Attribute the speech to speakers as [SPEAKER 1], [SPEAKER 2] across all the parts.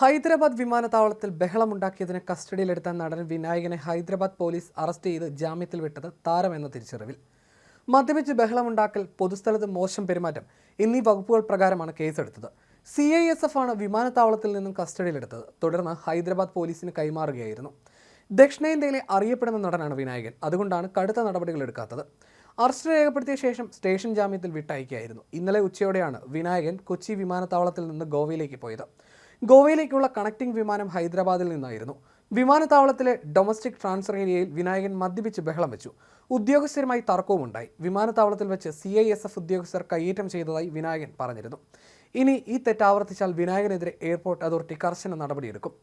[SPEAKER 1] ഹൈദരാബാദ് വിമാനത്താവളത്തിൽ ബഹളമുണ്ടാക്കിയതിന് കസ്റ്റഡിയിലെടുത്ത നടൻ വിനായകനെ ഹൈദരാബാദ് പോലീസ് അറസ്റ്റ് ചെയ്ത് ജാമ്യത്തിൽ വിട്ടത് താരമെന്ന തിരിച്ചറിവിൽ. മദ്യപിച്ച് ബഹളമുണ്ടാക്കൽ പൊതുസ്ഥലത്ത് മോശം പെരുമാറ്റം എന്നീ വകുപ്പുകൾ പ്രകാരമാണ് കേസെടുത്തത്. സി ഐ എസ് എഫ് ആണ് വിമാനത്താവളത്തിൽ നിന്നും കസ്റ്റഡിയിലെടുത്തത്. തുടർന്ന് ഹൈദരാബാദ് പോലീസിന് കൈമാറുകയായിരുന്നു. ദക്ഷിണേന്ത്യയിലെ അറിയപ്പെടുന്ന നടനാണ് വിനായകൻ. അതുകൊണ്ടാണ് കടുത്ത നടപടികൾ എടുക്കാത്തത്. അറസ്റ്റ് രേഖപ്പെടുത്തിയ ശേഷം സ്റ്റേഷൻ ജാമ്യത്തിൽ വിട്ടയക്കുകയായിരുന്നു. ഇന്നലെ ഉച്ചയോടെയാണ് വിനായകൻ കൊച്ചി വിമാനത്താവളത്തിൽ നിന്ന് ഗോവയിലേക്ക് പോയത്. ഗോവയിലേക്കുള്ള കണക്ടിംഗ് വിമാനം ഹൈദരാബാദിൽ നിന്നായിരുന്നു. വിമാനത്താവളത്തിലെ ഡൊമസ്റ്റിക് ട്രാൻസ്ഫർ ഏരിയയിൽ വിനായകൻ മദ്യപിച്ച് ബഹളം വെച്ചു. ഉദ്യോഗസ്ഥരുമായി തർക്കവുമുണ്ടായി. വിമാനത്താവളത്തിൽ വെച്ച് സി ഐ എസ് എഫ് ഉദ്യോഗസ്ഥർ കയ്യേറ്റം ചെയ്തതായി വിനായകൻ പറഞ്ഞിരുന്നു. ഇനി ഈ തെറ്റാവർത്തിച്ചാൽ വിനായകനെതിരെ എയർപോർട്ട് അതോറിറ്റി കർശന നടപടിയെടുക്കും.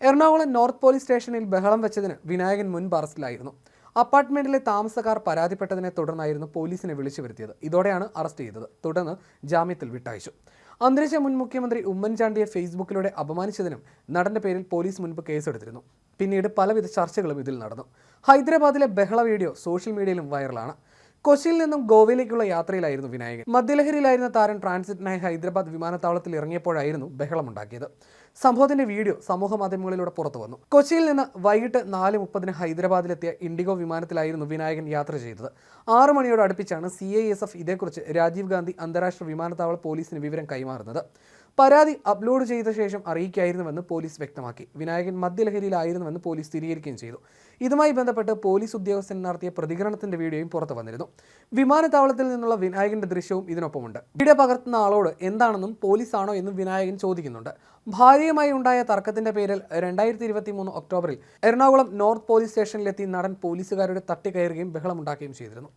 [SPEAKER 1] എറണാകുളം നോർത്ത് പോലീസ് സ്റ്റേഷനിൽ ബഹളം വെച്ചതിന് വിനായകൻ മുൻപ് അറസ്റ്റിലായിരുന്നു അപ്പാർട്ട്മെന്റിലെ താമസക്കാർ പരാതിപ്പെട്ടതിനെ തുടർന്നായിരുന്നു പോലീസിനെ വിളിച്ചു വരുത്തിയത്. ഇതോടെയാണ് അറസ്റ്റ് ചെയ്തത്. തുടർന്ന് ജാമ്യത്തിൽ വിട്ടയച്ചു. അന്തരിച്ച മുൻ മുഖ്യമന്ത്രി ഉമ്മൻചാണ്ടിയെ ഫേസ്ബുക്കിലൂടെ അപമാനിച്ചതിനും നടന്റെ പേരിൽ പോലീസ് മുൻപ് കേസെടുത്തിരുന്നു. പിന്നീട് പലവിധ ചർച്ചകളും ഇതിൽ നടന്നു. ഹൈദരാബാദിലെ ബഹള വീഡിയോ സോഷ്യൽ മീഡിയയിലും വൈറലാണ്. കൊച്ചിയിൽ നിന്നും ഗോവയിലേക്കുള്ള യാത്രയിലായിരുന്നു വിനായകൻ. മദ്യലഹരിയിലായിരുന്ന താരം ട്രാൻസിറ്റിനായി ഹൈദരാബാദ് വിമാനത്താവളത്തിൽ ഇറങ്ങിയപ്പോഴായിരുന്നു ബഹളമുണ്ടാക്കിയത്. സംഭവത്തിന്റെ വീഡിയോ സമൂഹ മാധ്യമങ്ങളിലൂടെ പുറത്തു വന്നു. കൊച്ചിയിൽ നിന്ന് വൈകിട്ട് നാല് മുപ്പതിന് ഹൈദരാബാദിലെത്തിയ ഇൻഡിഗോ വിമാനത്തിലായിരുന്നു വിനായകൻ യാത്ര ചെയ്തത്. ആറ് മണിയോട് അടുപ്പിച്ചാണ് സി ഐ എസ് എഫ് ഇതേക്കുറിച്ച് രാജീവ് ഗാന്ധി അന്താരാഷ്ട്ര വിമാനത്താവള പോലീസിന് വിവരം കൈമാറുന്നത്. പരാതി അപ്ലോഡ് ചെയ്ത ശേഷം അറിയിക്കായിരുന്നുവെന്ന് പോലീസ് വ്യക്തമാക്കി. വിനായകൻ മദ്യലഹരിയിലായിരുന്നുവെന്ന് പോലീസ് സ്ഥിരീകരിക്കുകയും ചെയ്തു. ഇതുമായി ബന്ധപ്പെട്ട് പോലീസ് ഉദ്യോഗസ്ഥൻ നടത്തിയ പ്രതികരണത്തിന്റെ വീഡിയോയും പുറത്തു വന്നിരുന്നു. വിമാനത്താവളത്തിൽ നിന്നുള്ള വിനായകന്റെ ദൃശ്യവും ഇതിനൊപ്പമുണ്ട്. വീഡിയോ പകർത്തുന്ന ആളോട് എന്താണെന്നും പോലീസാണോ എന്നും വിനായകൻ ചോദിക്കുന്നുണ്ട്. ഭാര്യയുമായി ഉണ്ടായ തർക്കത്തിന്റെ പേരിൽ രണ്ടായിരത്തി ഇരുപത്തി മൂന്ന് ഒക്ടോബറിൽ എറണാകുളം നോർത്ത് പോലീസ് സ്റ്റേഷനിലെത്തി നടൻ പോലീസുകാരുടെ തട്ടിക്കയറുകയും ബഹളമുണ്ടാക്കുകയും ചെയ്തിരുന്നു.